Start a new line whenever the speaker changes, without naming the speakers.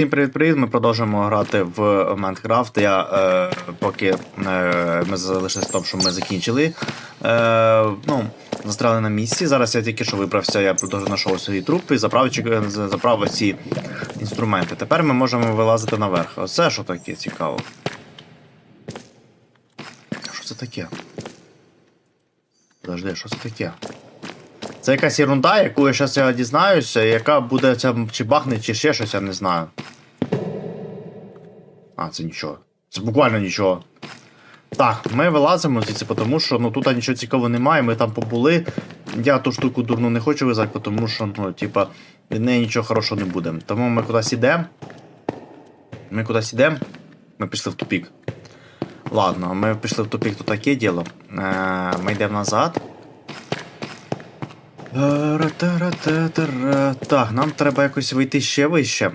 Всім привіт-привіт! Ми продовжуємо грати в Майнкрафт. Я е, поки е, ми залишилися в тому, що ми закінчили. Е, ну, на місці. Зараз я тільки що виправся, я знайшов свої трупи і заправив, чек- заправив ці інструменти. Тепер ми можемо вилазити наверх. Оце що таке цікаво. Що це таке? Подожди, що це таке? Це якась ерунда, яку я зараз я дізнаюся, яка буде ця чи бахне, чи ще щось, я не знаю. А, це нічого. Це буквально нічого. Так, ми вилазимо звідси, тому що ну, тут нічого цікавого немає, ми там побули. Я ту штуку дурну не хочу вязати, тому що, ну, типа, від неї нічого хорошого не буде. Тому ми кудись ідемо. Ми кудись ідемо. Ми пішли в тупік. Ладно, ми пішли в тупік, то таке діло. Е, ми йдемо назад. Так, нам треба якось вийти ще вище.